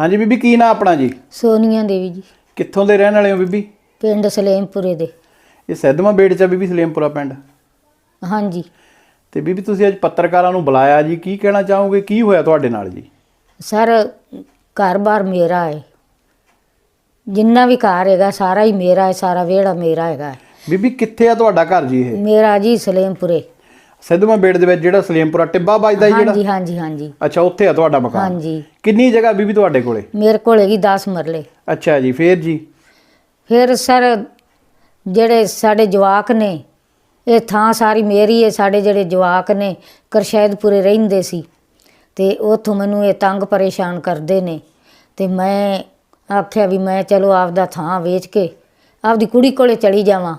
ਹਾਂਜੀ ਬੀਬੀ ਕੀ ਨਾਂ ਆਪਣਾ ਜੀ? ਸੋਨੀਆ ਦੇਵੀ ਜੀ। ਕਿੱਥੋਂ ਦੇ ਰਹਿਣ ਵਾਲੇ ਹੋ ਬੀਬੀ? ਪਿੰਡ ਸਲੇਮਪੁਰੇ ਦੇ। ਇਹ ਸੈਦਮਾ ਬੇੜ ਚ ਆ ਬੀਬੀ ਸਲੇਮਪੁਰਾ ਪਿੰਡ? ਹਾਂਜੀ। ਤੇ ਬੀਬੀ ਤੁਸੀਂ ਅੱਜ ਪੱਤਰਕਾਰਾਂ ਨੂੰ ਬੁਲਾਇਆ ਜੀ ਕੀ ਕਹਿਣਾ ਚਾਹੋਗੇ? ਕੀ ਹੋਇਆ ਤੁਹਾਡੇ ਨਾਲ ਜੀ? ਸਰ ਘਰ-ਬਾਰ ਮੇਰਾ ਹੈ ਜਿੰਨਾ ਵੀ ਘਰ ਹੈਗਾ ਸਾਰਾ ਹੀ ਮੇਰਾ ਹੈ ਸਾਰਾ ਵਿਹੜਾ ਮੇਰਾ ਹੈਗਾ ਬੀਬੀ ਕਿੱਥੇ ਆ ਤੁਹਾਡਾ ਘਰ ਜੀ ਇਹ? ਮੇਰਾ ਜੀ ਸਲੇਮਪੁਰੇ। ਸੈਦਮਾ ਬੇੜ ਦੇ ਵਿੱਚ ਜਿਹੜਾ ਸਲੇਮਪੁਰਾ ਟਿੱਬਾ ਵੱਜਦਾ ਜੀ ਹਾਂਜੀ ਜਿਹੜਾ? ਹਾਂਜੀ ਹਾਂਜੀ ਅੱਛਾ ਉੱਥੇ ਆ ਤੁਹਾਡਾ ਮਕਾਨ? ਹਾਂਜੀ। ਕਿੰਨੀ ਜਗ੍ਹਾ ਬੀਬੀ ਤੁਹਾਡੇ ਕੋਲੇ? ਮੇਰੇ ਕੋਲ ਹੈਗੀ 10 ਮਰਲੇ। ਅੱਛਾ ਜੀ ਫੇਰ ਜੀ? ਫਿਰ ਸਰ ਜਿਹੜੇ ਸਾਡੇ ਜਵਾਕ ਨੇ ਇਹ ਥਾਂ ਸਾਰੀ ਮੇਰੀ ਹੈ ਸਾਡੇ ਜਿਹੜੇ ਜਵਾਕ ਨੇ ਕਰਸ਼ੈਦਪੁਰੇ ਰਹਿੰਦੇ ਸੀ। ਤੇ ਉੱਥੋਂ ਮੈਨੂੰ ਇਹ ਤੰਗ ਪਰੇਸ਼ਾਨ ਕਰਦੇ ਨੇ। ਤੇ ਮੈਂ ਆਖਿਆ ਵੀ ਮੈਂ ਚਲੋ ਆਪਦਾ ਥਾਂ ਵੇਚ ਕੇ ਆਪਦੀ ਕੁੜੀ ਕੋਲੇ ਚਲੀ ਜਾਵਾਂ।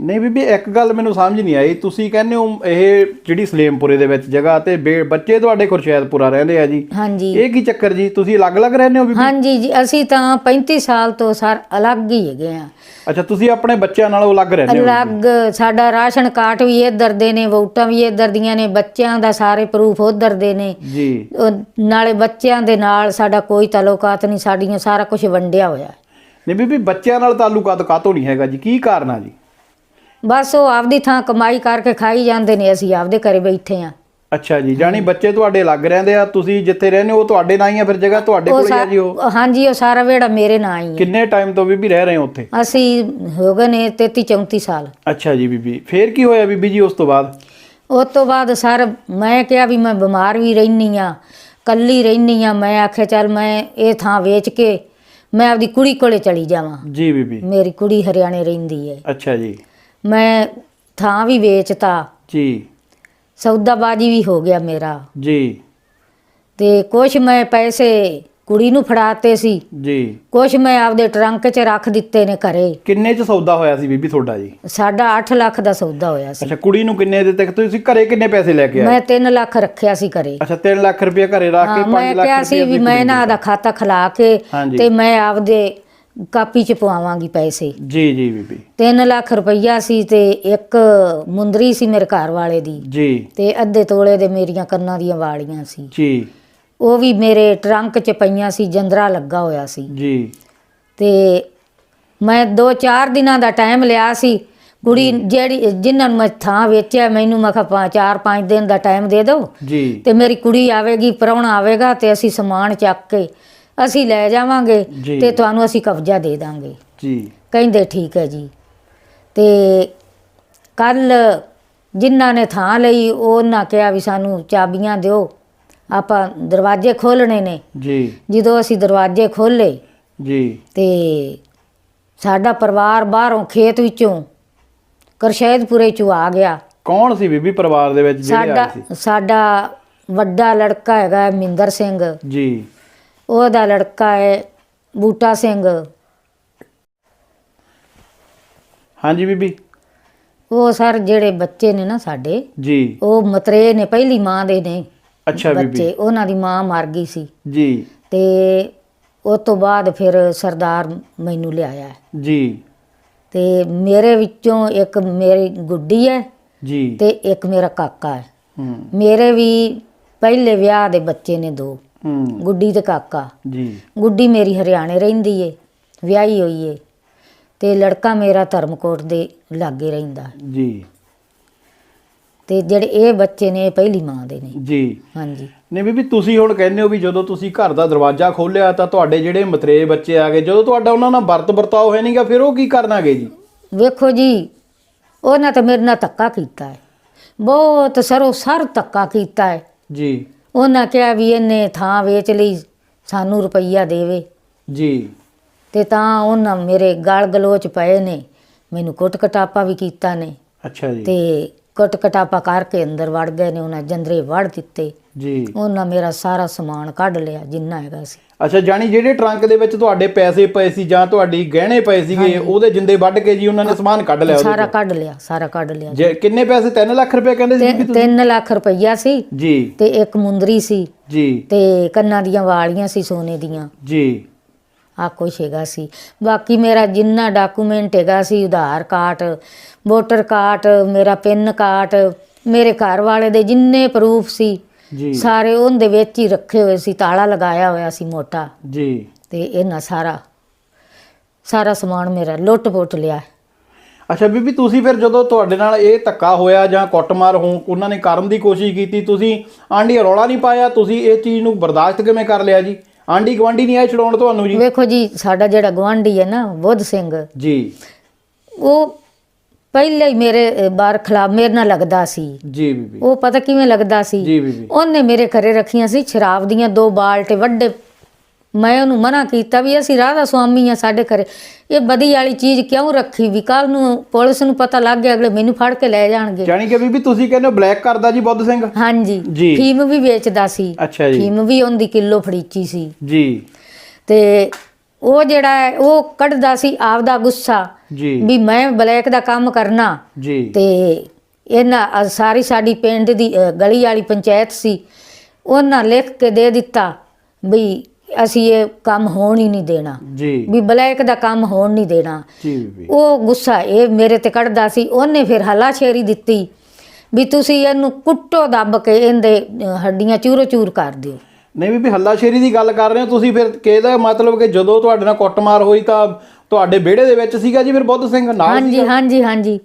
ਨਹੀਂ ਬੀਬੀ ਇੱਕ ਗੱਲ ਮੈਨੂੰ ਸਮਝ ਨਹੀਂ ਆਈ। ਤੁਸੀਂ ਕਹਿੰਦੇ ਹੋ ਇਹ ਜਿਹੜੀ ਸਲੇਮਪੁਰੇ ਦੇ ਵਿੱਚ ਜਗ੍ਹਾ ਤੇ ਬੇ- ਬੱਚੇ ਤੁਹਾਡੇ ਖੁਰਸ਼ੈਦਪੁਰਾ ਰਹਿੰਦੇ ਆ ਜੀ। ਹਾਂਜੀ। ਇਹ ਕੀ ਚੱਕਰ ਜੀ? ਤੁਸੀਂ ਅਲੱਗ-ਅਲੱਗ ਰਹਿੰਦੇ ਹੋ ਬੀਬੀ? ਹਾਂਜੀ ਜੀ ਅਸੀਂ ਤਾਂ 35 ਸਾਲ ਤੋਂ ਸਰ ਅਲੱਗ ਹੀ ਹੈਗੇ ਆ। ਅੱਛਾ ਤੁਸੀਂ ਆਪਣੇ ਬੱਚਿਆਂ ਨਾਲੋਂ ਅਲੱਗ ਰਹਿੰਦੇ ਹੋ ਅਲੱਗ ਸਾਡਾ ਰਾਸ਼ਨ ਕਾਰਡ ਵੀ ਇੱਧਰ ਦੇ ਨੇ ਵੋਟਾਂ ਵੀ ਇੱਧਰ ਦੀਆਂ ਨੇ ਬੱਚਿਆਂ ਦਾ ਸਾਰੇ ਪ੍ਰੂਫ ਉੱਧਰ ਦੇ ਨੇ। ਜੀ। ਉਹ ਨਾਲੇ ਬੱਚਿਆਂ ਦੇ ਨਾਲ ਸਾਡਾ ਕੋਈ ਤਾਲੁਕਾਤ ਨਹੀਂ ਸਾਡੀਆਂ ਸਾਰਾ ਕੁਝ ਵੰਡਿਆ ਹੋਇਆ। ਨਹੀਂ ਬੀਬੀ ਬੱਚਿਆਂ ਨਾਲ ਤਾਲੁਕਾਤ ਕਾਤੋਂ ਨਹੀਂ ਹੈਗਾ ਜੀ? ਕੀ ਕਾਰਨ ਆ ਜੀ? ਬਸ ਉਹ ਆਪਦੀ ਥਾਂ ਕਮਾਈ ਕਰਕੇ ਖਾਈ ਜਾਂਦੇ ਨੇ ਅਸੀਂ ਆਪਦੇ ਘਰੇ ਬੈਠੇ ਆ ਅੱਛਾ ਜੀ ਜਾਨੀ ਬੱਚੇ ਤੁਹਾਡੇ ਲੱਗ ਰਹਿੰਦੇ ਆ ਤੁਸੀਂ ਜਿੱਥੇ ਰਹਿੰਦੇ ਹੋ ਉਹ ਤੁਹਾਡੇ ਨਾਲ ਹੀ ਆ ਫਿਰ ਜਗ੍ਹਾ ਤੁਹਾਡੇ ਕੋਲ ਹੀ ਆ ਜੀ ਉਹ? ਹਾਂਜੀ ਉਹ ਸਾਰਾ ਵੇੜਾ ਮੇਰੇ ਨਾਂ ਹੀ ਹੈ ਕਿੰਨੇ ਟਾਈਮ ਤੋਂ ਬੀਬੀ ਰਹਿ ਰਹੇ ਹੋ ਉੱਥੇ? ਅਸੀਂ ਹੋ ਗਏ ਨੇ 33 34 ਸਾਲ। ਅੱਛਾ ਜੀ ਬੀਬੀ ਫੇਰ ਕੀ ਹੋਇਆ ਬੀਬੀ ਜੀ ਉਸ ਤੋਂ ਬਾਅਦ? ਉਸ ਤੋਂ ਬਾਅਦ ਸਰ ਮੈਂ ਕਿਹਾ ਵੀ ਮੈਂ ਬਿਮਾਰ ਵੀ ਰਹਿਨੀ ਆ ਕੱਲੀ ਰਹਿਨੀ ਆ ਮੈਂ ਆਖਿਆ ਚੱਲ ਮੈਂ ਇਹ ਥਾਂ ਵੇਚ ਕੇ ਮੈਂ ਆਪਦੀ ਕੁੜੀ ਕੋਲੇ ਚਲੀ ਜਾਵਾਂ। ਜੀ ਬੀਬੀ। ਮੇਰੀ ਕੁੜੀ ਹਰਿਆਣੇ ਰਹਿੰਦੀ ਹੈ। ਅੱਛਾ ਜੀ। ਮੈਂ ਥਾਂ ਵੀ ਵੇਚਤਾ। ਜੀ। ਸੌਦਾਬਾਜੀ ਵੀ ਹੋ ਗਿਆ ਮੇਰਾ। ਜੀ। ਤੇ ਕੁਛ ਮੈਂ ਪੈਸੇ ਕੁੜੀ ਨੂੰ ਫੜਾਤੇ ਸੀ। ਜੀ। ਕੁਛ ਮੈਂ ਆਪਦੇ ਟਰੰਕ 'ਚ ਰੱਖ ਦਿੱਤੇ ਨੇ ਘਰੇ। ਕਿੰਨੇ ਚ ਸੌਦਾ ਹੋਇਆ ਸੀ ਬੀਬੀ ਤੁਹਾਡਾ ਜੀ? ਸਾਡਾ 8 ਲੱਖ ਦਾ ਸੌਦਾ ਹੋਇਆ ਸੀ। ਅੱਛਾ ਕੁੜੀ ਨੂੰ ਕਿੰਨੇ ਦਿੱਤੇ? ਤੁਸੀਂ ਘਰੇ ਕਿੰਨੇ ਪੈਸੇ ਲੈ ਕੇ ਆਏ? ਮੈਂ 3 ਲੱਖ ਰੱਖਿਆ ਸੀ ਘਰੇ। ਅੱਛਾ 3 ਲੱਖ ਰੁਪਏ ਘਰੇ ਰੱਖ ਕੇ ਹਾਂ 5 ਮੈਂ ਲੱਖ ਕਿਹਾ ਸੀ ਰੁਪਏ ਵੀ ਮੈਂ ਨਾ ਆਦਾ ਖਾਤਾ ਖਲਾ ਕੇ ਹਾਂਜੀ। ਤੇ ਮੈਂ ਆਪਦੇ ਕਾਪੀ 'ਚ ਪਵਾਵਾਂਗੀ ਪੈਸੇ। ਜੀ ਜੀ ਬੀਬੀ। 3 ਲੱਖ ਰੁਪਈਆ ਸੀ ਤੇ ਇੱਕ ਮੁੰਦਰੀ ਸੀ ਮੇਰੇ ਘਰ ਵਾਲੇ ਦੀ। ਜੀ। ਤੇ ਅੱਧੇ ਤੋਲੇ ਦੇ ਮੇਰੀਆਂ ਕੰਨਾਂ ਦੀਆਂ ਵਾਲੀਆਂ ਸੀ। ਜੀ। ਉਹ ਵੀ ਮੇਰੇ ਟਰੰਕ 'ਚ ਪਈਆਂ ਸੀ ਜੰਦਰਾ ਲੱਗਾ ਹੋਇਆ ਸੀ। ਜੀ। ਤੇ ਮੈਂ 2-4 ਦਿਨਾਂ ਦਾ ਟਾਈਮ ਲਿਆ ਸੀ। ਕੁੜੀ ਜਿਹੜੀ ਜਿਨ੍ਹਾਂ ਨੂੰ ਮੈਂ ਥਾਂ ਵੇਚਿਆ ਮੈਨੂੰ ਮੈਂ ਕਿਹਾ 4-5 ਦਿਨ ਦਾ ਟਾਈਮ ਦੇ ਦਿਓ। ਜੀ। ਤੇ ਮੇਰੀ ਕੁੜੀ ਆਵੇਗੀ ਪ੍ਰਾਹੁਣਾ ਆਵੇਗਾ ਤੇ ਅਸੀਂ ਸਮਾਨ ਚੱਕ ਕੇ ਅਸੀਂ ਲੈ ਜਾਵਾਂਗੇ ਜੀ। ਤੇ ਤੁਹਾਨੂੰ ਅਸੀਂ ਕਬਜ਼ਾ ਦੇ ਦਾਂਗੇ। ਜੀ। ਕਹਿੰਦੇ ਠੀਕ ਹੈ ਜੀ। ਤੇ ਕੱਲ ਜਿਨ੍ਹਾਂ ਨੇ ਥਾਂ ਲਈ ਉਹਨਾਂ ਕਿਹਾ ਵੀ ਸਾਨੂੰ ਚਾਬੀਆਂ ਦਿਓ। ਆਪਾਂ ਦਰਵਾਜ਼ੇ ਖੋਲਣੇ ਨੇ। ਜੀ। ਜਦੋਂ ਅਸੀਂ ਦਰਵਾਜ਼ੇ ਖੋਲੇ ਜੀ। ਤੇ ਸਾਡਾ ਪਰਿਵਾਰ ਬਾਹਰੋਂ ਖੇਤ ਵਿੱਚੋਂ ਕਰਸ਼ੈਦਪੁਰੇ ਚੋਂ ਆ ਗਿਆ। ਕੌਣ ਸੀ ਬੀਬੀ ਪਰਿਵਾਰ ਦੇ ਵਿੱਚ? ਜਿਹੜੇ ਸਾਡਾ ਆਏ ਸੀ? ਸਾਡਾ ਵੱਡਾ ਲੜਕਾ ਹੈਗਾ ਮਿੰਦਰ ਸਿੰਘ। ਜੀ। ਉਹਦਾ ਲੜਕਾ ਹੈ ਬੂਟਾ ਸਿੰਘ। ਹਾਂਜੀ ਬੀਬੀ। ਉਹ ਸਰ ਜਿਹੜੇ ਬੱਚੇ ਨੇ ਨਾ ਸਾਡੇ ਜੀ। ਉਹ ਮਤਰੇ ਨੇ ਪਹਿਲੀ ਮਾਂ ਦੇ ਨੇ। ਅੱਛਾ ਬੀਬੀ। ਬੱਚੇ ਉਹਨਾਂ ਦੀ ਮਾਂ ਮਰ ਗਈ ਸੀ। ਜੀ। ਤੇ ਉਸ ਤੋਂ ਬਾਅਦ ਫਿਰ ਸਰਦਾਰ ਮੈਨੂੰ ਲਿਆਇਆ ਜੀ। ਤੇ ਮੇਰੇ ਵਿੱਚੋਂ ਇੱਕ ਮੇਰੀ ਗੁੱਡੀ ਹੈ ਜੀ। ਤੇ ਇੱਕ ਮੇਰਾ ਕਾਕਾ ਹੈ। ਹੂੰ। ਮੇਰੇ ਵੀ ਪਹਿਲੇ ਵਿਆਹ ਦੇ ਬੱਚੇ ਨੇ ਦੋ। ਹੂੰ। ਗੁੱਡੀ ਤੇ ਕਾਕਾ। ਜੀ। ਗੁੱਡੀ ਮੇਰੀ ਹਰਿਆਣੇ ਰਹਿੰਦੀ ਏ ਵਿਆਹੀ ਹੋਈ ਏ ਤੇ ਲੜਕਾ ਮੇਰਾ ਧਰਮਕੋਟ ਦੇ ਲਾਗੇ ਰਹਿੰਦਾ। ਜੀ। ਤੇ ਜਿਹੜੇ ਇਹ ਬੱਚੇ ਨੇ ਇਹ ਪਹਿਲੀ ਮਾਂ ਦੇ ਨੇ। ਜੀ। ਹਾਂਜੀ। ਨਹੀਂ ਬੀਬੀ ਤੁਸੀਂ ਹੁਣ ਕਹਿੰਦੇ ਹੋ ਵੀ ਜਦੋਂ ਤੁਸੀਂ ਘਰ ਦਾ ਦਰਵਾਜ਼ਾ ਖੋਲ੍ਹਿਆ ਤਾਂ ਤੁਹਾਡੇ ਜਿਹੜੇ ਮਤਰੇ ਬੱਚੇ ਆ ਗਏ ਜਦੋਂ ਤੁਹਾਡਾ ਉਹਨਾਂ ਨਾਲ ਵਰਤ ਵਰਤਾਓ ਹੈ ਨਹੀਂਗਾ ਫਿਰ ਉਹ ਕੀ ਕਰਨਾਗੇ ਜੀ? ਵੇਖੋ ਜੀ ਉਹਨਾਂ ਤਾਂ ਮੇਰੇ ਨਾਲ ਧੱਕਾ ਕੀਤਾ ਹੈ। ਬਹੁਤ ਸਰੋ ਸਰ ਧੱਕਾ ਕੀਤਾ ਹੈ। ਜੀ। ਉਹਨਾਂ ਕਿਹਾ ਵੀ ਇਹਨੇ ਥਾਂ ਵੇਚ ਲਈ ਸਾਨੂੰ ਰੁਪਈਆ ਦੇਵੇ। ਜੀ। ਤੇ ਤਾਂ ਉਹਨਾਂ ਮੇਰੇ ਗਲ ਗਲੋਚ ਪਏ ਨੇ ਮੈਨੂੰ ਕੁੱਟ ਕਟਾਪਾ ਵੀ ਕੀਤਾ ਨੇ। ਅੱਛਾ ਜੀ। ਤੇ ਕਟ ਕਟਾਪਾ ਕਰਕੇ ਅੰਦਰ ਵੜ ਗਏ ਨੇ ਉਹਨਾਂ ਜੰਦਰੇ ਵੜ ਦਿੱਤੇ। ਜੀ। ਉਹਨਾਂ ਮੇਰਾ ਸਾਰਾ ਸਮਾਨ ਕੱਢ ਲਿਆ ਜਿੰਨਾ ਹੈਗਾ ਸੀ। ਅੱਛਾ ਜਾਨੀ ਜਿਹੜੇ ਟਰੰਕ ਦੇ ਵਿੱਚ ਤੁਹਾਡੇ ਪੈਸੇ ਪਏ ਸੀ ਜਾਂ ਤੁਹਾਡੀ ਗਹਿਣੇ ਪਏ ਸੀਗੇ ਉਹਦੇ ਜਿੰਦੇ ਵੱਢ ਕੇ ਜੀ ਉਹਨਾਂ ਨੇ ਸਮਾਨ ਕੱਢ ਲਿਆ ਉਹਦੇ ਸਾਰਾ ਕੱਢ ਲਿਆ ਸਾਰਾ ਕੱਢ ਲਿਆ ਜੇ ਕਿੰਨੇ ਪੈਸੇ? 3 ਲੱਖ ਰੁਪਏ ਕਹਿੰਦੇ ਸੀ ਤੁਸੀਂ? 3 ਲੱਖ ਰੁਪਈਆ ਸੀ ਜੀ। ਤੇ ਇੱਕ ਮੁੰਦਰੀ ਸੀ ਜੀ। ਤੇ ਕੰਨਾਂ ਦੀਆਂ ਵਾਲੀਆਂ ਸੀ ਸੋਨੇ ਦੀਆਂ। ਜੀ। ਆ ਕੁਛ ਹੈਗਾ ਸੀ। ਬਾਕੀ ਮੇਰਾ ਜਿੰਨਾ ਡਾਕੂਮੈਂਟ ਹੈਗਾ ਸੀ ਆਧਾਰ ਕਾਰਡ ਵੋਟਰ ਕਾਰਡ ਮੇਰਾ ਪਿੰਨ ਕਾਰਡ ਮੇਰੇ ਘਰ ਵਾਲੇ ਦੇ ਜਿੰਨੇ ਪ੍ਰੂਫ ਸੀ ਜੀ। ਸਾਰੇ ਉਹਦੇ ਵਿੱਚ ਹੀ ਰੱਖੇ ਹੋਏ ਸੀ ਤਾਲਾ ਲਗਾਇਆ ਹੋਇਆ ਸੀ ਮੋਟਾ। ਜੀ। ਤੇ ਇਹਨਾਂ ਸਾਰਾ ਸਾਰਾ ਸਮਾਨ ਮੇਰਾ ਲੁੱਟ ਪੁੱਟ ਲਿਆ। ਅੱਛਾ ਬੀਬੀ ਤੁਸੀਂ ਫਿਰ ਜਦੋਂ ਤੁਹਾਡੇ ਨਾਲ ਇਹ ਧੱਕਾ ਹੋਇਆ ਜਾਂ ਕੁੱਟਮਾਰ ਹੋ ਉਹਨਾਂ ਨੇ ਕਰਨ ਦੀ ਕੋਸ਼ਿਸ਼ ਕੀਤੀ ਤੁਸੀਂ ਆਂਢੀ ਰੌਲਾ ਨਹੀਂ ਪਾਇਆ? ਤੁਸੀਂ ਇਹ ਚੀਜ਼ ਨੂੰ ਬਰਦਾਸ਼ਤ ਕਿਵੇਂ ਕਰ ਲਿਆ ਜੀ? ਆਂਢੀ ਗਵਾਂਢੀ ਨਹੀਂ ਆਏ ਛਡਾਉਣ ਤੁਹਾਨੂੰ ਜੀ? ਵੇਖੋ ਜੀ ਸਾਡਾ ਜਿਹੜਾ ਗਵਾਂਢੀ ਹੈ ਨਾ ਬੁੱਧ ਸਿੰਘ ਜੀ। ਉਹ ਪਹਿਲੇ ਹੀ ਮੇਰੇ ਬਾਰ ਖਿਲਾਫ ਮੇਰੇ ਨਾਲ ਲੱਗਦਾ ਸੀ। ਜੀ ਬੀਬੀ। ਉਹ ਪਤਾ ਕਿਵੇਂ ਲੱਗਦਾ ਸੀ? ਜੀ ਬੀਬੀ। ਉਹਨੇ ਮੇਰੇ ਘਰੇ ਰੱਖੀਆਂ ਸੀ ਸ਼ਰਾਬ ਦੀਆਂ ਦੋ ਬਾਲਟੇ ਵੱਡੇ ਮੈਂ ਉਹਨੂੰ ਮਨਾ ਕੀਤਾ ਵੀ ਅਸੀਂ ਰਾਧਾ ਸੁਆਮੀ ਆ ਸਾਡੇ ਘਰੇ। ਇਹ ਬਦੀ ਵਾਲੀ ਚੀਜ਼ ਕਿਉਂ ਰੱਖੀ ਵੀ ਕੱਲ ਨੂੰ ਪੁਲਿਸ ਨੂੰ ਪਤਾ ਲੱਗ ਗਿਆ ਅਗਲੇ ਮੈਨੂੰ ਫੜ ਕੇ ਲੈ ਜਾਣਗੇ। ਜਾਣੀ ਕਿ ਬੀਬੀ ਤੁਸੀਂ ਕਹਿੰਦੇ ਹੋ ਬਲੈਕ ਕਰਦਾ ਜੀ ਬੁੱਧ ਸਿੰਘ? ਹਾਂਜੀ। ਜੀ। ਫੀਮ ਵੀ ਵੇਚਦਾ ਸੀ। ਅੱਛਾ ਜੀ। ਫੀਮ ਵੀ ਉਹਦੀ ਕਿਲੋ ਫੜੀਚੀ ਸੀ। ਜੀ। ਤੇ ਉਹ ਜਿਹੜਾ ਹੈ ਉਹ ਕੱਢਦਾ ਸੀ ਆਪਦਾ ਗੁੱਸਾ ਜੀ। ਵੀ ਮੈਂ ਬਲੈਕ ਦਾ ਕੰਮ ਕਰਨਾ। ਜੀ। ਤੇ ਇਹਨਾਂ ਅ, ਸਾਰੀ ਸਾਡੀ ਪਿੰਡ ਦੀ ਅ, ਗਲੀ ਵਾਲੀ ਪੰਚਾਇਤ ਸੀ। ਉਹਨਾਂ ਲਿਖ ਕੇ ਦੇ ਦਿੱਤਾ ਵੀ ਅਸੀਂ ਇਹ ਕੰਮ ਹੋਣ ਹੀ ਨਹੀਂ ਦੇਣਾ। ਜੀ। ਵੀ ਬਲੈਕ ਦਾ ਕੰਮ ਹੋਣ ਨਹੀਂ ਦੇਣਾ। ਜੀ ਬੀਬੀ। ਉਹ ਗੁੱਸਾ ਇਹ ਮੇਰੇ ਤੇ ਕੱਢਦਾ ਸੀ। ਉਹਨੇ ਫਿਰ ਹਲਾਸ਼ੇਰੀ ਦਿੱਤੀ ਵੀ ਤੁਸੀਂ ਇਹਨੂੰ ਕੁੱਟੋ ਦੱਬ ਕੇ ਇਹਦੇ ਅ, ਹੱਡੀਆਂ ਚੂਰੋ ਚੂਰ ਕਰ ਦਿਓ। ਨਹੀਂ ਬੀਬੀ ਹੱਲਾਸ਼ੇਰੀ ਦੀ ਗੱਲ ਕਰ ਰਹੇ ਹੋ ਤੁਸੀਂ ਫਿਰ ਕਿਹਦਾ ਮਤਲਬ ਕਿ ਜਦੋਂ ਤੁਹਾਡੇ ਨਾਲ ਕੁੱਟਮਾਰ ਹੋਈ ਤਾਂ ਤੁਹਾਡੇ ਵਿਹੜੇ ਦੇ ਵਿੱਚ ਸੀਗਾ ਜੀ ਫਿਰ ਬੁੱਧ ਸਿੰਘ? ਨਾਲ ਹਾਂਜੀ ਹਾਂਜੀ ਹਾਂਜੀ।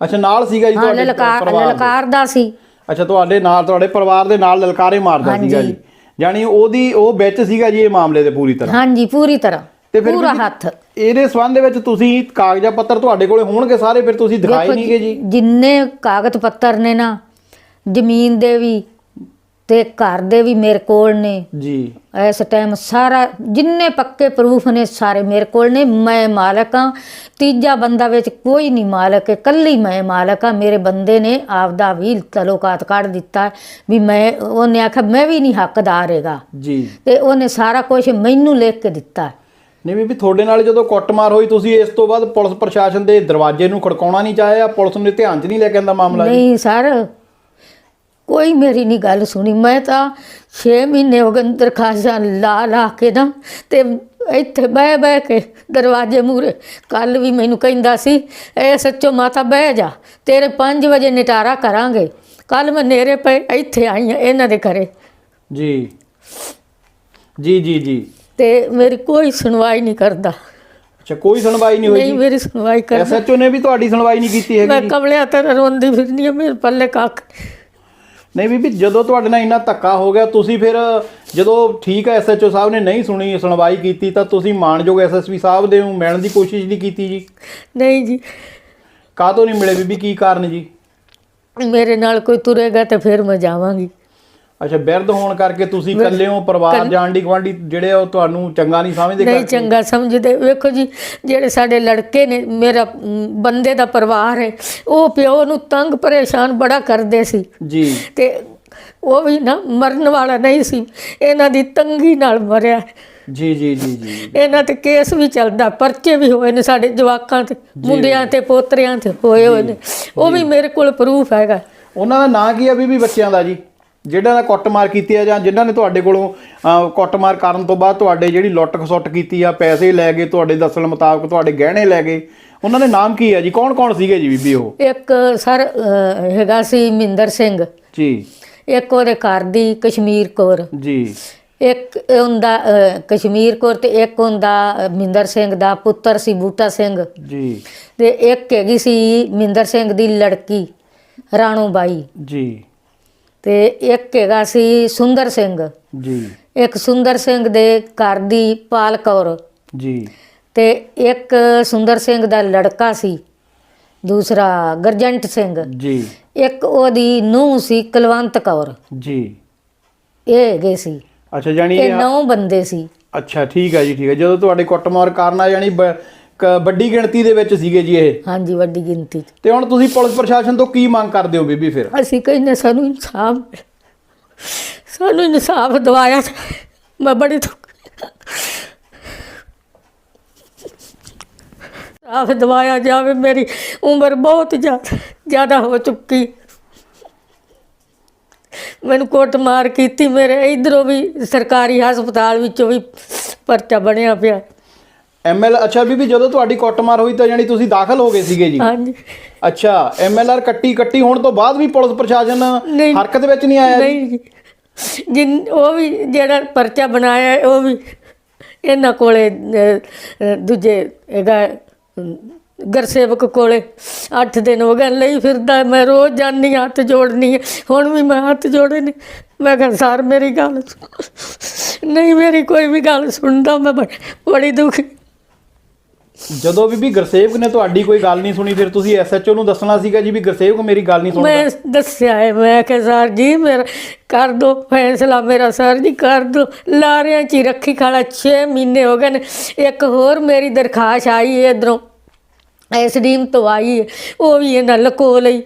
ਅੱਛਾ ਨਾਲ ਸੀਗਾ ਜੀ ਤੁਹਾਡੇ ਲਲਕਾਰ ਪਰਿਵਾਰ ਦੇ? ਸੀ। ਅੱਛਾ ਤੁਹਾਡੇ ਨਾਲ ਤੁਹਾਡੇ ਪਰਿਵਾਰ ਦੇ ਨਾਲ ਲਲਕਾਰੇ ਮਾਰਦਾ ਸੀਗਾ। ਜੀ। ਜਾਣੀ ਉਹਦੀ ਉਹ ਵਿੱਚ ਸੀਗਾ ਜੀ ਇਹ ਮਾਮਲੇ ਦੇ ਪੂਰੀ ਤਰ੍ਹਾਂ? ਹਾਂਜੀ ਪੂਰੀ ਤਰ੍ਹਾਂ। ਤੇ ਫਿਰ ਪੂਰਾ ਵੀ- ਹੱਥ। ਇਹਦੇ ਸੰਬੰਧ ਦੇ ਵਿੱਚ ਤੁਸੀਂ ਕਾਗਜ਼ਾਂ ਪੱਤਰ ਤੁਹਾਡੇ ਕੋਲੇ ਹੋਣਗੇ ਸਾਰੇ ਫਿਰ ਤੁਸੀਂ ਦਿਖਾਏ ਦੇਖੋ ਨਹੀਂਗੇ ਜੀ? ਜਿੰਨੇ ਕਾਗਜ਼ ਪੱਤਰ ਨੇ ਨਾ ਜ਼ਮੀਨ ਦੇ ਵੀ ਤੇ ਘਰ ਦੇ ਵੀ ਮੇਰੇ ਕੋਲ ਨੇ। ਜੀ। ਇਸ ਟਾਈਮ ਸਾਰਾ ਜਿੰਨੇ ਪੱਕੇ ਪ੍ਰੂਫ ਨੇ ਸਾਰੇ ਮੇਰੇ ਕੋਲ ਨੇ। ਮੈਂ ਮਾਲਕ ਹਾਂ। ਤੀਜਾ ਬੰਦਾ ਵਿੱਚ ਕੋਈ ਨਹੀਂ ਮਾਲਕ। ਹੈ ਕੱਲੀ ਮੈਂ ਮਾਲਕ ਹਾਂ। ਮੇਰੇ ਬੰਦੇ ਨੇ ਆਪਦਾ ਵੀ ਤਲੋਕਾਤ ਕੱਢ ਦਿੱਤਾ। ਵੀ ਮੈਂ ਉਹਨੇ ਆਖਿਆ ਮੈਂ ਵੀ ਨਹੀਂ ਹੱਕਦਾਰ ਹੈਗਾ। ਜੀ। ਤੇ ਉਹਨੇ ਸਾਰਾ ਕੁਝ ਮੈਨੂੰ ਲਿਖ ਕੇ ਦਿੱਤਾ। ਨਹੀਂ ਬੀਬੀ ਤੁਹਾਡੇ ਨਾਲ ਜਦੋਂ ਕੁੱਟਮਾਰ ਹੋਈ ਤੁਸੀਂ ਇਸ ਤੋਂ ਬਾਅਦ ਪੁਲਿਸ ਪ੍ਰਸ਼ਾਸਨ ਦੇ ਦਰਵਾਜ਼ੇ ਨੂੰ ਖੜਕਾਉਣਾ ਨਹੀਂ ਚਾਹਿਆ? ਪੁਲਿਸ ਨੇ ਧਿਆਨ 'ਚ ਨਹੀਂ ਲੈ ਕੇ ਆਂਦਾ ਮਾਮਲਾ ਨਹੀਂ ਸਰ। ਕੋਈ ਮੇਰੀ ਨਹੀਂ ਗੱਲ ਸੁਣੀ। ਮੈਂ ਤਾਂ 6 ਮਹੀਨੇ ਹੋ ਗਏ ਦਰਖਾਸਤਾਂ ਲਾ ਲਾ ਕੇ ਨਾ ਤੇ ਇੱਥੇ ਬਹਿ ਬਹਿ ਕੇ ਦਰਵਾਜ਼ੇ ਮੂਰੇ ਕੱਲ ਵੀ ਮੈਨੂੰ ਕਹਿੰਦਾ ਸੀ ਐ ਸੱਚੋ ਮਾਤਾ ਬਹਿ ਜਾ ਤੇਰੇ 5 ਵਜੇ ਨਿਟਾਰਾ ਕਰਾਂਗੇ। ਕੱਲ ਮੈਂ ਨੇਰੇ ਪਏ ਇੱਥੇ ਆਈ ਹਾਂ ਇਹਨਾਂ ਦੇ ਘਰੇ। ਜੀ। ਜੀ ਜੀ ਜੀ। ਤੇ ਮੇਰੀ ਕੋਈ ਸੁਣਵਾਈ ਨਹੀਂ ਕਰਦਾ। ਅੱਛਾ ਕੋਈ ਸੁਣਵਾਈ ਨਹੀਂ ਹੋਈ ਨਹੀਂ ਮੇਰੀ ਸੁਣਵਾਈ ਕਰਦਾ। ਐਸਐਚਓ ਨੇ ਵੀ ਤੁਹਾਡੀ ਸੁਣਵਾਈ ਨਹੀਂ ਕੀਤੀ ਮੈਂ ਹੈਗੀ ਜੀ? ਕਮਲਿਆ ਤੇ ਰੋਂਦੀ ਫਿਰਨੀ ਮੇਰੇ ਪੱਲੇ ਕੱਖ। ਨਹੀਂ ਬੀਬੀ ਜਦੋਂ ਤੁਹਾਡੇ ਨਾਲ ਇੰਨਾ ਧੱਕਾ ਹੋ ਗਿਆ ਤੁਸੀਂ ਫਿਰ ਜਦੋਂ ਠੀਕ ਹੈ ਐਸਐਚਓ ਸਾਹਿਬ ਨੇ ਨਹੀਂ ਸੁਣੀ ਸੁਣਵਾਈ ਕੀਤੀ ਤਾਂ ਤੁਸੀਂ ਮਾਨਯੋਗ ਐਸਐਸਪੀ ਸਾਹਿਬ ਦੇ ਨੂੰ ਮਿਲਣ ਦੀ ਕੋਸ਼ਿਸ਼ ਨਹੀਂ ਕੀਤੀ ਜੀ? ਨਹੀਂ ਜੀ। ਕਾਹਤੋਂ ਨਹੀਂ ਮਿਲੇ ਬੀਬੀ? ਕੀ ਕਾਰਨ ਜੀ? ਮੇਰੇ ਨਾਲ ਕੋਈ ਤੁਰੇਗਾ ਤੇ ਫਿਰ ਮੈਂ ਜਾਵਾਂਗੀ। ਅੱਛਾ ਬਿਰਧ ਹੋਣ ਕਰਕੇ ਤੁਸੀਂ ਇਕੱਲੇ ਹੋ ਪਰਿਵਾਰ ਜਾਣ ਦੀ ਗਵਾਂਢੀ ਜਿਹੜੇ ਉਹ ਤੁਹਾਨੂੰ ਚੰਗਾ ਨਹੀਂ ਸਮਝਦੇ ਨਹੀਂ? ਚੰਗਾ ਸਮਝਦੇ। ਵੇਖੋ ਜੀ ਜਿਹੜੇ ਸਾਡੇ ਲੜਕੇ ਨੇ ਮੇਰਾ ਬੰਦੇ ਦਾ ਪਰਿਵਾਰ ਹੈ ਉਹ ਪਿਓ ਨੂੰ ਤੰਗ ਪਰੇਸ਼ਾਨ ਬੜਾ ਕਰਦੇ ਸੀ। ਜੀ। ਤੇ ਉਹ ਵੀ ਨਾ ਮਰਨ ਵਾਲਾ ਨਹੀਂ ਸੀ। ਇਹਨਾਂ ਦੀ ਤੰਗੀ ਨਾਲ ਮਰਿਆ। ਜੀ ਜੀ ਜੀ ਜੀ ਇਹਨਾਂ ਤੇ ਕੇਸ ਵੀ ਚੱਲਦਾ ਪਰਚੇ ਵੀ ਹੋਏ ਨੇ ਸਾਡੇ ਜਵਾਕਾਂ ਤੇ ਮੁੰਡਿਆਂ ਤੇ ਪੋਤਰਿਆਂ ਤੇ ਹੋਏ ਹੋਏ ਨੇ। ਉਹ ਵੀ ਮੇਰੇ ਕੋਲ ਪ੍ਰੂਫ ਹੈਗਾ। ਉਹਨਾਂ ਦਾ ਨਾਂ ਕੀ ਆ ਬੀਬੀ ਬੱਚਿਆਂ ਦਾ ਜੀ? ਜਿਹੜਾ ਦਾ ਕੁੱਟਮਾਰ ਕੀਤੀ ਆ ਜਾਂ ਜਿਨ੍ਹਾਂ ਨੇ ਤੁਹਾਡੇ ਕੋਲੋਂ ਕੁੱਟਮਾਰ ਕਰਨ ਤੋਂ ਬਾਅਦ ਤੁਹਾਡੇ ਜਿਹੜੀ ਲੁੱਟ ਖਸੁੱਟ ਕੀਤੀ ਆ ਪੈਸੇ ਲੈ ਗਏ ਤੁਹਾਡੇ ਦੱਸਣ ਮੁਤਾਬਕ ਤੁਹਾਡੇ ਗਹਿਣੇ ਲੈ ਗਏ ਉਹਨਾਂ ਦੇ ਨਾਮ ਕੀ ਆ ਜੀ? ਕੌਣ ਕੌਣ ਸੀਗੇ ਜੀ ਬੀਬੀ ਉਹ? ਇੱਕ ਸਰ ਹੈਗਾ ਸੀ ਮਿੰਦਰ ਸਿੰਘ। ਜੀ। ਇੱਕ ਉਹਦੇ ਘਰ ਦੀ ਕਸ਼ਮੀਰ ਕੌਰ। ਜੀ। ਇੱਕ ਹੁੰਦਾ ਕਸ਼ਮੀਰ ਕੌਰ ਤੇ ਇੱਕ ਹੁੰਦਾ ਮਿੰਦਰ ਸਿੰਘ ਦਾ ਪੁੱਤਰ ਸੀ ਬੂਟਾ ਸਿੰਘ। ਜੀ। ਤੇ ਇੱਕ ਹੈਗੀ ਸੀ ਮਿੰਦਰ ਸਿੰਘ ਦੀ ਲੜਕੀ ਰਾਣੋ ਬਾਈ। ਜੀ। ਤੇ ਇੱਕ ਹੈਗਾ ਸੀ ਸੁੰਦਰ ਸਿੰਘ। ਜੀ। ਇੱਕ ਸੁੰਦਰ ਸਿੰਘ ਦੇ ਘਰ ਦੀ ਪਾਲ ਕੌਰ। ਜੀ। ਤੇ ਇੱਕ ਸੁੰਦਰ ਸਿੰਘ ਦਾ ਲੜਕਾ ਸੀ ਦੂਸਰਾ ਗਰਜੰਟ ਸਿੰਘ। ਜੀ। ਇੱਕ ਉਹਦੀ ਨੂੰਹ ਸੀ ਕੁਲਵੰਤ ਕੌਰ। ਜੀ। ਇਹ ਹੈਗੇ ਸੀ। ਅੱਛਾ ਜਾਨੀ ਇਹ ਨੌ ਬੰਦੇ ਸੀ। ਅੱਛਾ ਠੀਕ ਹੈ ਜੀ ਠੀਕ ਹੈ ਜਦੋਂ ਤੁਹਾਡੇ ਕੁੱਟਮਾਰ ਕਾਰਨ ਆ ਜਾਨੀ ਕ- ਵੱਡੀ ਗਿਣਤੀ ਦੇ ਵਿੱਚ ਸੀਗੇ ਜੀ ਇਹ ਹਾਂਜੀ ਵੱਡੀ ਗਿਣਤੀ 'ਚ ਤੇ ਹੁਣ ਤੁਸੀਂ ਪੁਲਿਸ ਪ੍ਰਸ਼ਾਸਨ ਤੋਂ ਕੀ ਮੰਗ ਕਰਦੇ ਹੋ ਬੀਬੀ ਫਿਰ ਅਸੀਂ ਕਹਿੰਦੇ ਸਾਨੂੰ ਇਨਸਾਫ ਮਿਲੇ। ਸਾਨੂੰ ਇਨਸਾਫ ਦਵਾਇਆ ਜਾਏ। ਮੈਂ ਬੜੀ ਦੁੱਖ ਇਨਸਾਫ ਦਵਾਇਆ ਜਾਵੇ ਮੇਰੀ ਉਮਰ ਬਹੁਤ ਜ਼ਿਆਦਾ ਜ਼ਿਆਦਾ ਹੋ ਚੁੱਕੀ ਮੈਨੂੰ ਕੁੱਟ ਮਾਰ ਕੀਤੀ ਮੇਰੇ ਇਧਰੋਂ ਵੀ ਸਰਕਾਰੀ ਹਸਪਤਾਲ ਵਿੱਚੋਂ ਵੀ ਪਰਚਾ ਬਣਿਆ ਪਿਆ ਐਮਐਲ ਅੱਛਾ ਬੀਬੀ ਜਦੋਂ ਤੁਹਾਡੀ ਕੁੱਟਮਾਰ ਹੋਈ ਤਾਂ ਜਾਨੀ ਤੁਸੀਂ ਦਾਖਲ ਹੋ ਗਏ ਸੀਗੇ ਜੀ ਹਾਂਜੀ ਅੱਛਾ ਐਮਐਲਆਰ ਕੱਟੀ ਕੱਟੀ ਹੋਣ ਤੋਂ ਬਾਅਦ ਵੀ ਪੁਲਿਸ ਪ੍ਰਸ਼ਾਸਨ ਨਹੀਂ। ਹਰਕਤ ਵਿੱਚ ਨਹੀਂ ਆਇਆ ਜੀ? ਨਹੀਂ ਜੀ। ਜਿਨ ਉਹ ਵੀ ਜਿਹੜਾ ਪਰਚਾ ਬਣਾਇਆ ਹੈ, ਉਹ ਵੀ ਇਹਨਾਂ ਕੋਲੇ ਅਹ, ਅਹ, ਦੂਜੇ ਹੈਗਾ ਅਮ, ਗੁਰਸੇਵਕ ਕੋਲੇ 8 ਦਿਨ ਹੋ ਗਏ ਲਈ ਫਿਰਦਾ ਮੈਂ ਰੋਜ਼ ਜਾਂਦੀ ਹਾਂ, ਹੱਥ ਜੋੜਨੀ ਹੈ ਹੁਣ ਵੀ ਮੈਂ ਹੱਥ ਜੋੜੇ ਨੇ ਮੈਂ ਕਿਹਾ ਸਰ ਮੇਰੀ ਗੱਲ ਸੁਣੋ। ਨਹੀਂ ਮੇਰੀ ਕੋਈ ਵੀ ਗੱਲ ਸੁਣਦਾ ਮੈਂ ਬੜੀ- ਬੜੀ ਦੁਖੀ ਜਦੋਂ ਬੀਬੀ ਗੁਰਸੇਵਕ ਨੇ ਤੁਹਾਡੀ ਕੋਈ ਗੱਲ ਨਹੀਂ ਸੁਣੀ, ਫਿਰ ਤੁਸੀਂ ਐਸਐਚਓ ਨੂੰ ਦੱਸਣਾ ਸੀਗਾ ਜੀ ਵੀ ਗੁਰਸੇਵਕ ਮੇਰੀ ਗੱਲ ਨਹੀਂ ਸੁਣਦਾ। ਮੈਂ ਦੱਸਿਆ ਹੈ, ਮੈਂ ਕਿਹਾ, ਸਰ ਜੀ, ਮੇਰਾ, ਕਰ ਦੋ ਫੈਸਲਾ, ਮੇਰਾ ਸਰ ਜੀ, ਕਰ ਦੋ। ਲਾਰਿਆਂ 'ਚ ਹੀ ਰੱਖੀ ਖਾਲਾ 6 ਮਹੀਨੇ ਹੋ ਗਏ ਨੇ। ਇੱਕ ਹੋਰ ਮੇਰੀ ਦਰਖਾਸਤ ਆਈ ਹੈ ਇਧਰੋਂ ਐਸਡੀਐਮ ਤੋਂ ਆਈ ਹੈ ਉਹ ਵੀ ਇਹਨਾਂ ਲਕੋ ਲਈ।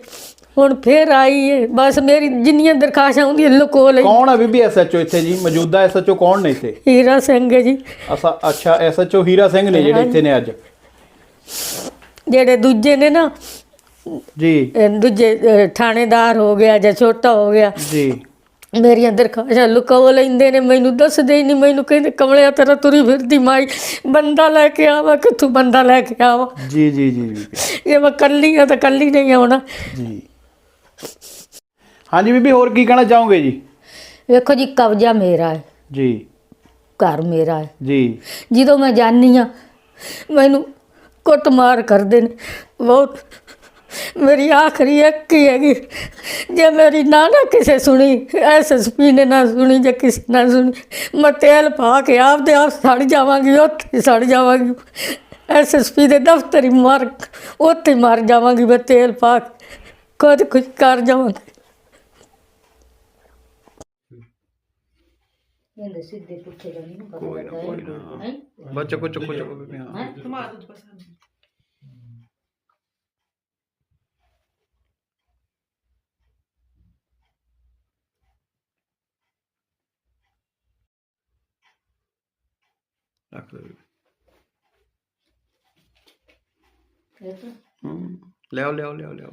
ਹੁਣ ਫੇਰ ਆਈ ਹੈ ਬਸ ਮੇਰੀ ਜਿੰਨੀਆਂ ਦਰਖਾਸਤਾਂ ਆਉਂਦੀਆਂ ਲਕੋ ਲਈ। ਕੌਣ ਹੈ ਬੀਬੀ ਐਸਐਚਓ ਇੱਥੇ ਜੀ? ਮੌਜੂਦਾ ਐਸਐਚਓ ਕੌਣ ਨੇ ਇੱਥੇ? ਹੀਰਾ ਸਿੰਘ ਹੈ ਜੀ। ਅਸਾ ਅੱਛਾ ਐਸਐਚਓ ਹੀਰਾ ਸਿੰਘ ਨੇ ਜਿਹੜੇ ਇੱਥੇ ਨੇ ਅੱਜ। ਜਿਹੜੇ ਦੂਜੇ ਨੇ ਨਾ ਜੀ। ਦੂਜੇ ਥਾਣੇਦਾਰ ਹੋ ਗਿਆ ਜਾਂ ਛੋਟਾ ਹੋ ਗਿਆ। ਜੀ। ਮੇਰੀਆਂ ਦਰਖਾਸਤਾਂ ਲੁਕਾਓ ਲੈਂਦੇ ਨੇ। ਮੈਨੂੰ ਦੱਸਦੇ ਹੀ ਨਹੀਂ ਮੈਨੂੰ ਕਹਿੰਦੇ ਕਮਲਿਆ ਤੇਰਾ ਤੁਰੀ ਫਿਰਦੀ ਮਾਈ। ਬੰਦਾ ਲੈ ਕੇ ਆਵਾ ਕਿੱਥੋਂ ਬੰਦਾ ਲੈ ਕੇ ਆਵਾ? ਜੀ ਜੀ ਜੀ ਜੇ। ਮੈਂ ਕੱਲੀ ਆ ਤਾਂ ਕੱਲੀ ਨਹੀਂ ਆਉਣਾ। ਜੀ। ਹਾਂਜੀ ਬੀਬੀ ਹੋਰ ਕੀ ਕਹਿਣਾ ਚਾਹੋਗੇ ਜੀ? ਵੇਖੋ ਜੀ ਕਬਜ਼ਾ ਮੇਰਾ ਹੈ। ਜੀ। ਘਰ ਮੇਰਾ ਹੈ। ਜੀ। ਜਦੋਂ ਮੈਂ ਜਾਨੀ ਆ ਮੈਨੂੰ ਕੁੱਟਮਾਰ ਕਰਦੇ ਨੇ। ਬਹੁਤ ਮੇਰੀ ਆਖਰੀ ਇੱਕ ਹੀ ਹੈਗੀ। ਜੇ ਮੇਰੀ ਨਾ ਨਾ ਕਿਸੇ ਸੁਣੀ ਐਸਐਸਪੀ ਨੇ ਨਾ ਸੁਣੀ ਜਾਂ ਕਿਸੇ ਨਾ ਸੁਣੀ ਮੈਂ ਤੇਲ ਪਾ ਕੇ ਆਪਦੇ ਆਪ ਸੜ ਜਾਵਾਂਗੀ ਉੱਥੇ ਸੜ ਜਾਵਾਂਗੀ। ਐਸਐਸਪੀ ਦੇ ਦਫ਼ਤਰ ਹੀ ਮਰ ਉੱਥੇ ਮਰ ਜਾਵਾਂਗੀ ਮੈਂ ਤੇਲ ਪਾ ਕੇ। ਖੁਦ ਕੁਝ ਕਰ ਜਾਵਾਂਗੀ। ਇਹਦੇ ਸਿੱਧੇ ਪੁੱਠੇ ਦਾ ਨਹੀਂ ਕੋਈ ਨਾ ਕੋਈ ਨਾ। ਬਸ ਚੱਕੋ ਚੱਕੋ ਚੱਕੋ ਬੀਬੀ ਹਾਂ? ਰੱਖ ਲਓ ਬੀਬੀ ਹੂੰ ਲਿਆਓ ਲਿਆਓ ਲਿਆਓ।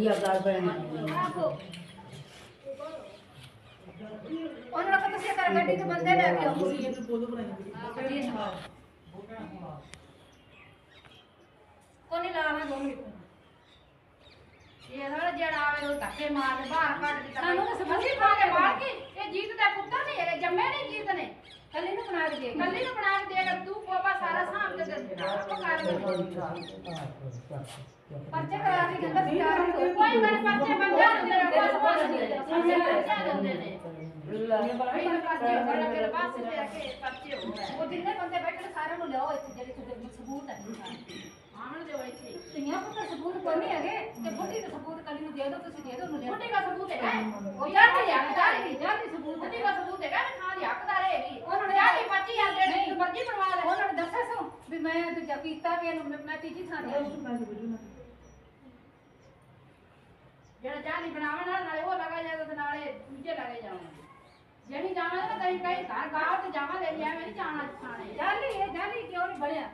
ਇਹ ਗੱਲ ਬਣੀ ਉਹਨਾਂ ਨੂੰ ਤੁਸੀਂ ਕਰ ਗੱਡੀ ਤੇ ਬੰਦੇ ਲੈ ਕੇ ਆਉਂਦੇ ਸੀ ਕੋਨੀ ਲਾਵਾ ਦੋ ਮਿੰਟ। ਇਹ ਥੋੜਾ ਜਿਹੜਾ ਆਵੇ ਉਹ ਧੱਕੇ ਮਾਰ ਕੇ ਬਾਹਰ ਕੱਢ ਦਿੱਤਾ। ਸਾਨੂੰ ਤਾਂ ਸਮਝੀ ਪਾ ਕੇ ਬਾਹਰ ਕੀ ਇਹ ਜੀਤ ਦਾ ਪੁੱਤਰ ਨਹੀਂ ਹੈਗਾ ਜੰਮੇ ਨਹੀਂ ਕੱਲੀ ਨੂੰ ਬਣਾ ਕੇ ਦੇ ਕੱਲੀ ਨੂੰ ਬਣਾ ਕੇ ਦੇ ਅਗਰ ਤੂੰ ਕੋਪਾ ਸਾਰਾ ਸਾਂਭ ਕੇ ਦੇ ਪਕਾ ਪਰਚੇ ਕਰਾ ਕੇ ਕਹਿੰਦਾ ਸੀ ਯਾਰ ਕੋਈ ਗੱਲ ਪਰਚੇ ਬੰਦਾ ਹੁੰਦੇ ਨੇ ਬਸ ਬਸ ਪਰਚੇ ਪਰਚੇ ਹੁੰਦੇ ਨੇ ਉਹ ਜਿੰਨੇ ਬੰਦੇ ਬੈਠੇ ਨੇ ਸਾਰਿਆਂ ਨੂੰ ਲਿਆਓ ਇੱਥੇ ਜਿਹੜੇ दुनिया ਨਾਲੇ ਦੂਜੇ ਲਗੇ ਜਾਵਾਂ ਜਿਹੜੀ ਜਾਣਾ ਤਾਂ ਕਈ ਕਈ ਘਰ ਬਾਹਰ ਤੇ ਜਾਵਾਂ ਲੈ ਲਿਆ ਮੈਂ ਨਹੀਂ ਜਾਣਾ ਖਾਣੇ ਜਾਲੀ ਇਹ ਜਾਲੀ ਕਿਉਂ ਨਹੀਂ ਬਣਿਆ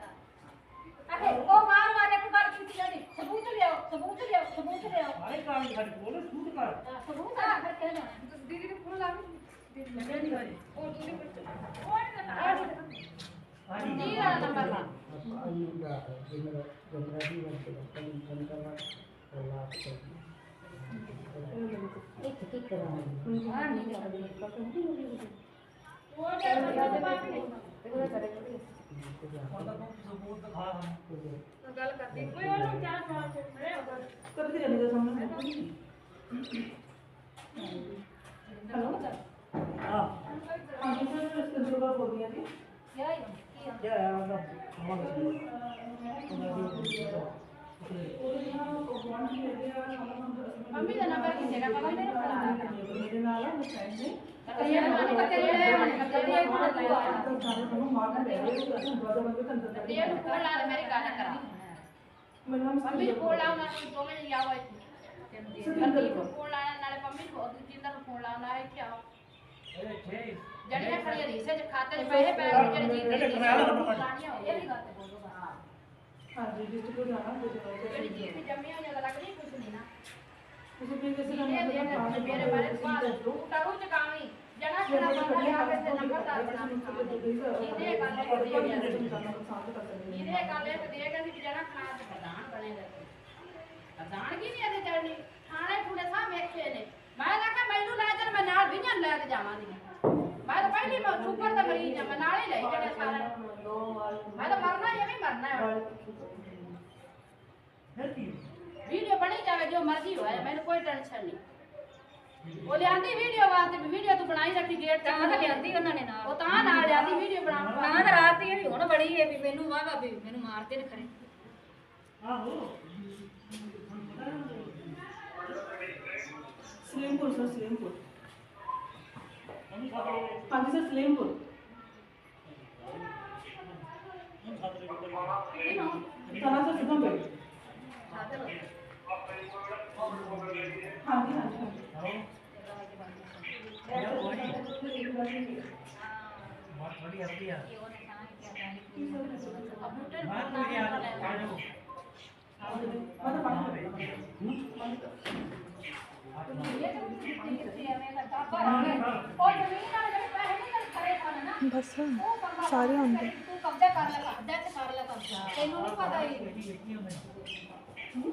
ਉਹ ਮਾਰ ਮਾਰ ਇੱਕ ਗੱਲ ਕੀਤੀ ਜਾਂਦੀ। ਸਬੂਤ ਲਿਆਓ ਸਬੂਤ ਲਿਆਓ ਸਬੂਤ ਲਿਆਓ। ਸਾਰੇ ਕੰਮ ਸਾਡੇ ਕੋਲ ਸ਼ੂਟ ਕਰ। ਸਬੂਤ ਆ ਫਿਰ ਦੀਦੀ ਫੋਨ ਲਾਵੀ ਦੀਦੀ ਨਹੀਂ ਉਹ ਨਾ ਜੀ ਨੰਬਰ ਲਾ ਕੀ ਕਰਾਂ ਆ ਨਹੀਂ ਕਰਦੀ ਉਹ ਤੇ ਬਾਕੀ ਨਹੀਂ ਗੱਲ ਕਰਦੀ ਕੋਈ ਉਹਨੂੰ ਕਿਆ ਸਵਾਲ ਪੁੱਛ ਰਿਹਾ ਹੋਗਾ ਕਦੇ ਜਾਨੀ ਦਾ ਹਾਂ ਇਸ ਤੋਂ ਬਾਅਦ ਬੋਲ ਰਹੀ ਹਾਂ ਜੀ ਕਿਆ ਹੈ ਕੀ ਆ ਕੀ ਆ ਉਹਦਾ ਹਮਾਰਾ ਮੰਮੀ ਦਾ ਨੰਬਰ ਕਿਸੇ ਦਾ ਪਤਾ ਨਹੀਂ ਪਤਾ ਮੇਰੇ ਨਾਲ ਉਹ ਫਰੈਂਡ ਨੇ ਕਰੀਏ ਨਾ ਕਰੀਏ ਨਾ ਕਰੀਏ ਨਾ ਤਾਂ ਸਾਰੇ ਨੂੰ ਮਾਰਨ ਦੇ ਰਹੇ ਹੋ ਅਸੀਂ ਬੜਾ ਬੰਦੇ ਤੰਦਰ ਦੇ ਇਹ ਨੂੰ। ਫੋਨ ਲਾ ਜੀ ਆਓ ਇੱਥੇ। ਮੰਮੀ ਨੂੰ ਫੋਨ ਲਾਉਣਾ ਨਾਲੇ ਮੰਮੀ ਨੂੰ ਦੂਜੀ ਦਾ ਫੋਨ ਲਾਉਣਾ ਹੈ ਕਿ ਆਓ। ਜਿਹੜੀਆਂ ਖੜੀਆਂ ਰੀਸੇ ਚ ਖਾਤੇ ਚ ਪੈਸੇ ਪੈ ਗਏ ਜਿਹੜੀ ਚੀਜ਼ ਦੀ ਇਹ ਵੀ ਗੱਲ ਤੇ ਬੋਲੋ ਹਾਂ ਹਾਂਜੀ ਡਿਸਟ੍ਰਿਕਟ ਜਾਣਾ ਜਿਹੜੀ ਦੀ ਜੰਮੀ ਹੋਈ ਲੱਗਦੀ ਕੁਛ ਨਹੀਂ ਨਾ। ਇਹ ਇਹ ਮਰਨਾ ਹੀ ਆ, ਵੀ ਮਰਨਾ ਹੈ ਫਿਰ ਕੀ ਵੀਡੀਓ ਬਣੀ ਜਾਵੇ ਜੋ ਮਰਜ਼ੀ ਹੋਏ ਮੈਨੂੰ ਕੋਈ ਟੈਨਸ਼ਨ ਨਹੀਂ ਉਹ ਲਿਆਂਦੀ ਵੀਡੀਓ ਵਾਸਤੇ ਵੀ ਵੀਡੀਓ ਤੂੰ ਬਣਾਈ ਰੱਖੀ ਗੇਟ ਤੇ ਤਾਂ ਤਾਂ ਲਿਆਂਦੀ ਉਹਨਾਂ ਨੇ ਨਾਲ ਉਹ ਤਾਂ ਨਾਲ ਲਿਆਂਦੀ ਵੀਡੀਓ ਬਣਾਉਣ ਤਾਂ ਵਾਸਤੇ ਤਾਂ ਰਾਤ ਹੀ ਵੀ ਹੁਣ ਬੜੀ ਹੈ ਵੀ ਮੈਨੂੰ ਵਾਗਾ ਵੀ ਮੈਨੂੰ ਮਾਰਦੇ ਨੇ ਖਰੇ ਆਹੋ ਸਲੀਮਪੁਰ ਸਰ ਸਲੀਮਪੁਰ ਹਾਂਜੀ ਸਰ ਸਲੀਮਪੁਰ ਤਾਰਾ ਸਰ ਸਿੱਧਾ ਪੇ ਹਾਂਜੀ ਹਾਂਜੀ ਬਹੁਤ ਵਧੀਆ ਵਧੀਆ ਆ ਬੂਟੇ ਨੂੰ ਮੈਂ ਫੋਨ ਕੋਈ ਲਾ ਆ ਕੇ ਲੈ ਜਾਓ। ਮੈਂ ਤਾਂ ਪੜ੍ਹ ਇਹ ਤਾਂ ਕਿੱਥੇ ਕਿੱਥੇ ਐਵੇਂ ਲੱਗਾ ਪਰ ਉਹ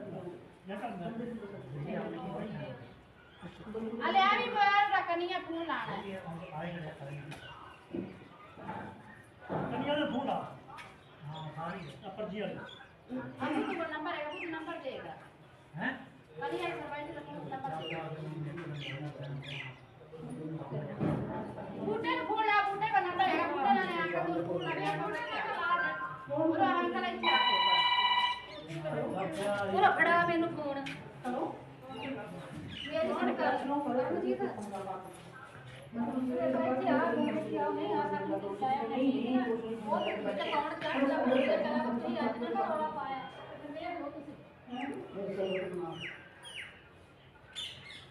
ਕੰਨੀਆਂ ਦਾ ਫੋਨ ਆ ਹਾਂ ਸਾਰੀ ਅਪਰਜੀ ਵਾਲੀ ਅਸੀਂ ਕੋਲ ਨੰਬਰ ਹੈਗਾ ਉਹ ਨੰਬਰ ਦੇਗਾ ਹੈ ਕਦੀ ਇਹ ਸਰਪੰਚ ਦਾ ਨੰਬਰ ਦੇਗਾ ਬੂਟੇ ਨੂੰ ਫੋਨ ਲਾ ਬੂਟੇ ਦਾ ਨੰਬਰ ਹੈਗਾ ਬੂਟੇ ਨਾਲ ਆ ਕੇ ਤੂੰ ਫੋਨ ਲੱਗਿਆ ਬੂਟੇ ਤੇ ਲਾ ਦੇ ਪੂਰਾ ਅੰਕਲ ਇੱਥੇ ਆ ਕੇ ਪੂਰਾ ਫੜਾ ਮੈਨੂੰ ਫੋਨ ਹਲੋ ਮੇਰੀ ਸੁਣ ਕਰ ਸੁਣੋ ਕਰਮਜੀਤ ਇੱਥੇ ਆ ਇੱਥੇ ਆ ਨਹੀਂ ਆ ਸਕਦਾ ਤੂੰ ਚਾਹਿਆ ਨਹੀਂ ਉਹ ਤੇ ਵਿੱਚ ਕੌਣ ਚੜਦਾ ਬੂਟੇ ਕਰਾ ਤੁਸੀਂ ਅੱਜ ਨਾ ਰੌਲਾ ਪਾਇਆ ਮੇਰੇ ਲੋ ਤੁਸੀਂ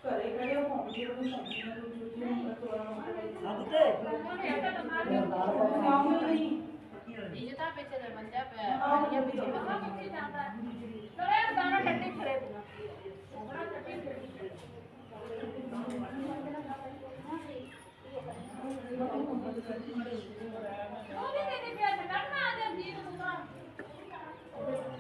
ਘਰੇ ਕਰੇ ਹੋਂ ਜੀ ਉਹ ਸਮਝੀ ਨਾ ਤੂੰ ਜੁੱਤੀ ਨੂੰ ਤੋੜਨਾ ਅਬ ਤੇ। ਆਉਂਦੇ ਨਹੀਂ ਇੱਜ਼ਤਾਂ ਪਿੱਛੇ ਦੇ ਬੰਦਾ ਪਿਆ। ਪਿੱਛੇ ਮਸਾ ਮੁੱਕੀ ਜਾਂਦਾ ਤਰੇ ਦਾਣਾ ਟੱਟੀ ਫਿਰੇ ਬਿਨਾ ਉਹਦਾ ਟੱਟੀ ਫਿਰੇ Thank you.